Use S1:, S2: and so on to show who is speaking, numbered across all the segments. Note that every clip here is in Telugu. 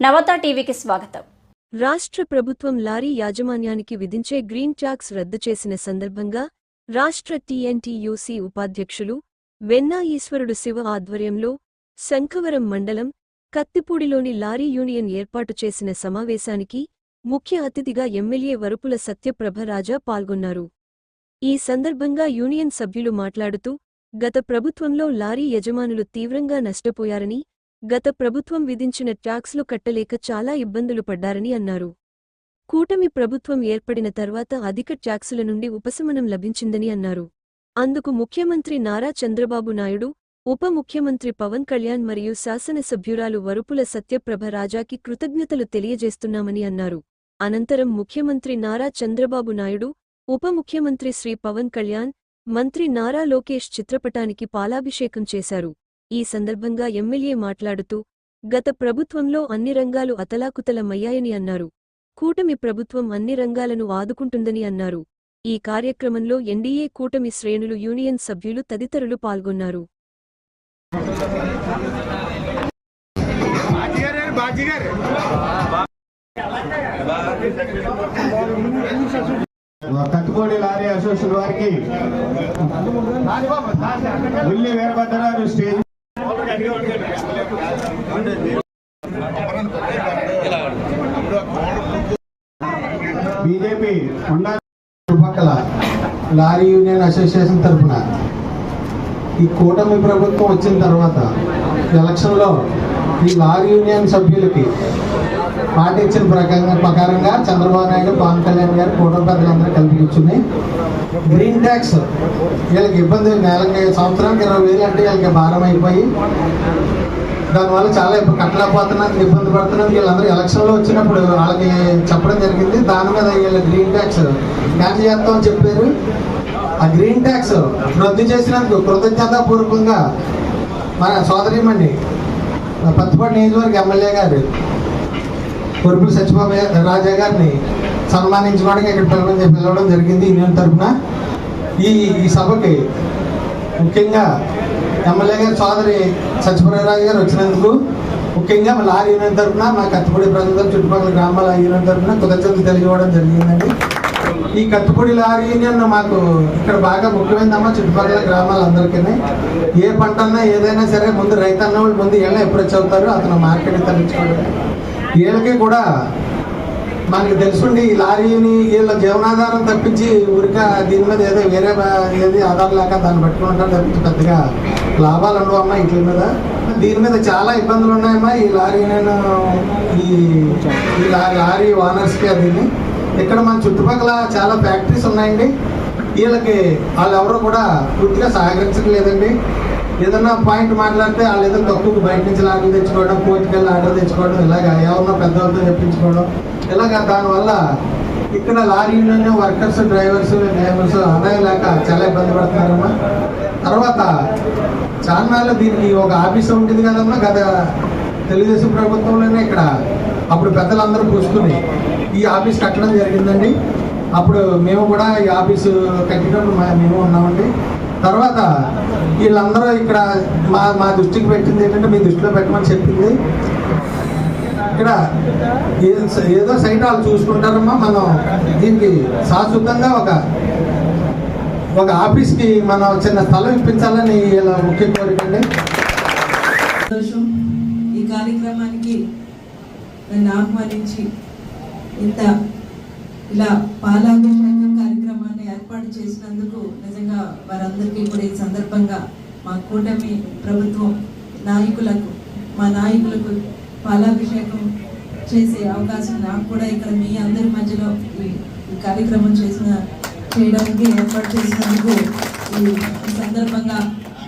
S1: నవత టీవీకి స్వాగతం.
S2: రాష్ట్ర ప్రభుత్వం లారీ యాజమాన్యానికి విధించే గ్రీన్ ట్యాక్స్ రద్దు చేసిన సందర్భంగా రాష్ట్ర టీఎన్టీయూసీ ఉపాధ్యక్షులు వెన్నా ఈశ్వరుడు శివ ఆధ్వర్యంలో శంఖవరం మండలం కత్తిపూడిలోని లారీ యూనియన్ ఏర్పాటు చేసిన సమావేశానికి ముఖ్య అతిథిగా ఎమ్మెల్యే వరుపుల సత్యప్రభ రాజా పాల్గొన్నారు. ఈ సందర్భంగా యూనియన్ సభ్యులు మాట్లాడుతూ గత ప్రభుత్వంలో లారీ యజమానులు తీవ్రంగా నష్టపోయారని గత ప్రభుత్వం విధించిన ట్యాక్స్లు కట్టలేక చాలా ఇబ్బందులు పడ్డారని అన్నారు. కూటమి ప్రభుత్వం ఏర్పడిన తర్వాత అధిక ట్యాక్సుల నుండి ఉపశమనం లభించిందని అన్నారు. అందుకు ముఖ్యమంత్రి నారా చంద్రబాబు నాయుడు ఉప ముఖ్యమంత్రి పవన్ కళ్యాణ్ మరియు శాసనసభ్యురాలు వరుపుల సత్యప్రభ రాజాకి కృతజ్ఞతలు తెలియజేస్తున్నామని అన్నారు. అనంతరం ముఖ్యమంత్రి నారా చంద్రబాబు నాయుడు ఉప ముఖ్యమంత్రి శ్రీ పవన్ కళ్యాణ్ మంత్రి నారా లోకేష్ చిత్రపటానికి పాలాభిషేకం చేశారు. ఈ సందర్భంగా ఎమ్మెల్యే మాట్లాడుతూ గత ప్రభుత్వంలో అన్ని రంగాలు అతలాకుతలమయ్యాయని అన్నారు. కూటమి ప్రభుత్వం అన్ని రంగాలను ఆదుకుంటుందని అన్నారు. ఈ కార్యక్రమంలో ఎన్డీఏ కూటమి శ్రేణులు యూనియన్ సభ్యులు తదితరులు పాల్గొన్నారు.
S3: కత్తిపూడి లారీ అసోసియేషన్ వారికి ఉల్లి వీరభద్రరావు స్టేజ్
S4: చుట్టుపక్కల లారీ యూనియన్ అసోసియేషన్ తరఫున ఈ కూటమి ప్రభుత్వం వచ్చిన తర్వాత ఎలక్షన్లో ఈ లారీ యూనియన్ సభ్యులకి మాట ఇచ్చిన ప్రకారంగా ప్రకారంగా చంద్రబాబు నాయుడు పవన్ కళ్యాణ్ గారు కూటమి పెద్దలందరూ కలిపి కూర్చుని గ్రీన్ ట్యాక్స్ వీళ్ళకి ఇబ్బంది నెలకి సంవత్సరానికి ఇరవై వేలు అంటే వీళ్ళకి భారం అయిపోయి దానివల్ల చాలా ఇప్పుడు కట్టలేకపోతున్నందుకు ఇబ్బంది పడుతున్నందుకు వీళ్ళందరూ ఎలక్షన్లో వచ్చినప్పుడు వాళ్ళకి చెప్పడం జరిగింది. దాని మీద వీళ్ళ గ్రీన్ ట్యాక్స్ క్యాన్సిల్ చేస్తామని చెప్పారు. ఆ గ్రీన్ ట్యాక్స్ రద్దు చేసినందుకు కృతజ్ఞతాపూర్వకంగా మన సోదరిమండి పత్తిపాటి నియోజకవర్గ ఎమ్మెల్యే గారు కురుపుల సత్యబాబు రాజా గారిని సన్మానించడానికి ఇక్కడ పిలవడం పిలవడం జరిగింది యూనియన్ తరఫున. ఈ ఈ సభకి ముఖ్యంగా ఎమ్మెల్యే గారి సోదరి సత్యప్రయరాజు గారు వచ్చినందుకు ముఖ్యంగా మా లారీ యూనియన్ తరఫున మా కత్తిపూడి ప్రజల చుట్టుపక్కల గ్రామాల యూనియన్ తరఫున కృతజ్ఞతలు తెలియజేయడం జరిగిందండి. ఈ కత్తిపూడి లారీ యూనియన్ మాకు ఇక్కడ బాగా ముఖ్యమైనదమ్మా చుట్టుపక్కల గ్రామాలందరికీ ఏ పంటన్నా ఏదైనా సరే ముందు రైతన్న వాళ్ళు ముందు వీళ్ళ అప్రోచ్ అవుతారు అతను మార్కెట్ తరలించుకోవడం వీళ్ళకి కూడా మనకి తెలుసుండి ఈ లారీని వీళ్ళ జీవనాధారం తప్పించి ఊరిక దీని మీద ఏదో వేరే ఏది ఆధారం లేక దాన్ని పట్టుకుంటారు తప్పించి పెద్దగా లాభాలు ఉండవు అమ్మా ఇంటి మీద. దీని మీద చాలా ఇబ్బందులు ఉన్నాయమ్మా ఈ లారీ నేను ఈ ఈ లారీ ఓనర్స్కి దీన్ని ఇక్కడ మన చుట్టుపక్కల చాలా ఫ్యాక్టరీస్ ఉన్నాయండి. వీళ్ళకి వాళ్ళు ఎవరు కూడా పూర్తిగా సహకరించట్లేదండి. ఏదన్నా పాయింట్ మాట్లాడితే వాళ్ళు ఏదో తక్కువ బయట నుంచి ఆర్డర్ తెచ్చుకోవడం కోర్టుకి వెళ్ళి ఆర్డర్ తెచ్చుకోవడం ఇలాగ ఎవరినో పెద్దవాళ్ళతో చెప్పించుకోవడం. ఇలాగ దానివల్ల ఇక్కడ lorry union workers drivers drivers ఆదాయం లేక చాలా ఇబ్బంది పడుతున్నారమ్మా. తర్వాత చార్మినార్లో దీనికి ఒక ఆఫీస్ ఉంటుంది కదమ్మా గత తెలుగుదేశం ప్రభుత్వంలోనే ఇక్కడ. అప్పుడు పెద్దలందరూ కూర్చుని ఈ ఆఫీస్ కట్టడం జరిగిందండి. అప్పుడు మేము కూడా ఈ ఆఫీసు కట్టినప్పుడు మేము ఉన్నామండి. తర్వాత వీళ్ళందరూ ఇక్కడ మా మా దృష్టికి పెట్టింది ఏంటంటే మీ దృష్టిలో పెట్టమని చెప్పింది. ఇక్కడ ఏదో ఏదో సైట్ వాళ్ళు చూసుకుంటారమ్మా మనం దీనికి శాశ్వతంగా ఒక ఒక ఆఫీస్కి మనం చిన్న స్థలం ఇప్పించాలని ఇలా ముఖ్య కోరిక అండి.
S5: సంతోషం. ఈ కార్యక్రమానికి నన్ను ఆహ్వానించి ఇంత ఇలా పాలాభిషేకం ఏర్పాటు చేసినందుకు నిజంగా వారందరికీ కూడా ఈ సందర్భంగా మా కూటమి ప్రభుత్వం నాయకులకు మా నాయకులకు పాలాభిషేకం చేసే అవకాశం నాకు కూడా ఇక్కడ మీ అందరి మధ్యలో ఈ కార్యక్రమం చేసిన చేయడానికి ఏర్పాటు చేసినందుకు ఈ సందర్భంగా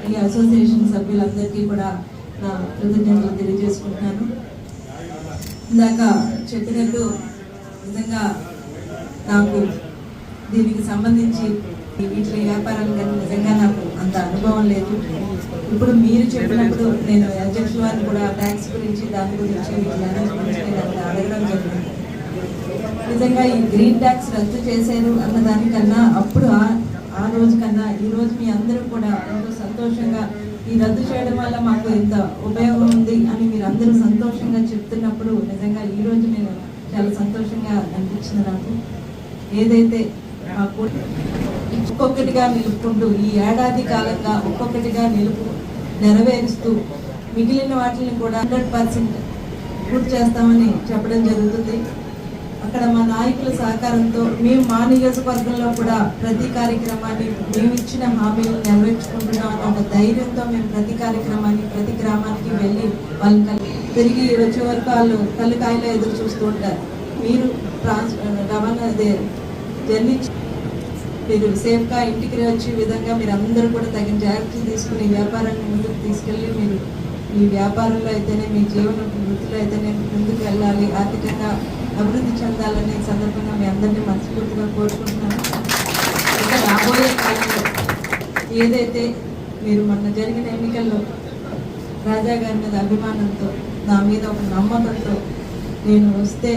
S5: ఈ అసోసియేషన్ సభ్యులందరికీ కూడా నా కృతజ్ఞతలు తెలియజేసుకుంటున్నాను. ఇందాక చెప్పినట్టు నిజంగా నాకు దీనికి సంబంధించి వీటి వ్యాపారాలు కానీ నిజంగా నాకు అంత అనుభవం లేదు. ఇప్పుడు మీరు చెప్పినప్పుడు నేను అధ్యక్షుల వారిని కూడా ట్యాక్స్ గురించి దాని గురించి అడగడం జరిగింది. నిజంగా ఈ గ్రీన్ ట్యాక్స్ రద్దు చేశారు అన్న దానికన్నా అప్పుడు ఆ- రోజు కన్నా ఈ రోజు మీ అందరూ కూడా ఎంతో సంతోషంగా ఈ రద్దు చేయడం వల్ల మాకు ఎంత ఉపయోగం ఉంది అని మీరు అందరూ సంతోషంగా చెప్తున్నప్పుడు నిజంగా ఈ రోజు నేను చాలా సంతోషంగా అనిపించింది నాకు. ఏదైతే ఒక్కొక్కటిగా నిలుపుకుంటూ ఈ ఏడాది కాలంగా ఒక్కొక్కటిగా నిలుపు నెరవేరుస్తూ మిగిలిన వాటిని కూడా హండ్రెడ్ పర్సెంట్ పూర్తి చేస్తామని చెప్పడం జరుగుతుంది. అక్కడ మా నాయకుల సహకారంతో మేము మా నియోజకవర్గంలో కూడా ప్రతి కార్యక్రమాన్ని మేము ఇచ్చిన హామీలు నెరవేర్చుకుంటున్నాం అన్న ఒక ధైర్యంతో మేము ప్రతి కార్యక్రమాన్ని ప్రతి గ్రామానికి వెళ్ళి వాళ్ళని తిరిగి వచ్చే వరకు వాళ్ళు కళ్ళు కాయలో ఎదురు చూస్తూ ఉంటారు. మీరు ట్రాన్స్ రవాణా అదే జర్నీ మీరు సేఫ్గా ఇంటికి వచ్చే విధంగా మీరు అందరూ కూడా తగిన జాగ్రత్తలు తీసుకుని వ్యాపారాన్ని ముందుకు తీసుకెళ్ళి మీరు మీ వ్యాపారంలో అయితేనే మీ జీవన వృత్తిలో అయితేనే ముందుకు వెళ్ళాలి. ఆర్థికంగా అభివృద్ధి చెందాలనే సందర్భంగా మీ అందరినీ మనస్ఫూర్తిగా కోరుకుంటున్నాను. ఇంకా రాబోయే కాలంలో ఏదైతే మీరు మొన్న జరిగిన ఎన్నికల్లో రాజా గారి మీద అభిమానంతో నా మీద ఒక నమ్మకంతో నేను వస్తే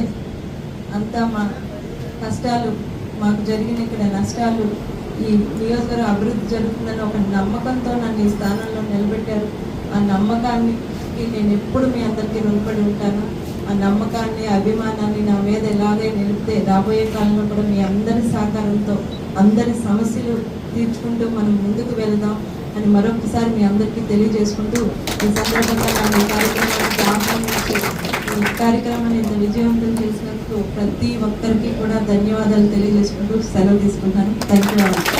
S5: అంతా మా కష్టాలు మాకు జరిగిన ఇక్కడ నష్టాలు ఈ నియోజకవర్గ అభివృద్ధి జరుగుతుందని ఒక నమ్మకంతో నన్ను ఈ స్థానంలో నిలబెట్టారు. ఆ నమ్మకానికి నేను ఎప్పుడు మీ అందరికీ రుణపడి ఉంటాను. ఆ నమ్మకాన్ని అభిమానాన్ని నా మీద ఎలాగే నిలిపితే రాబోయే కాలంలో కూడా మీ అందరి సహకారంతో అందరి సమస్యలు తీర్చుకుంటూ మనం ముందుకు వెళదాం అని మరొకసారి మీ అందరికీ తెలియజేసుకుంటూ ఈ సందర్భంగా నన్ను కార్యక్రమానికి ఆహ్వానించి కార్యక్రమాన్ని ఇంత విజయవంతం చేసినందుకు ప్రతి ఒక్కరికి కూడా ధన్యవాదాలు తెలియజేసుకుంటూ సెలవు తీసుకుంటాను. Thank you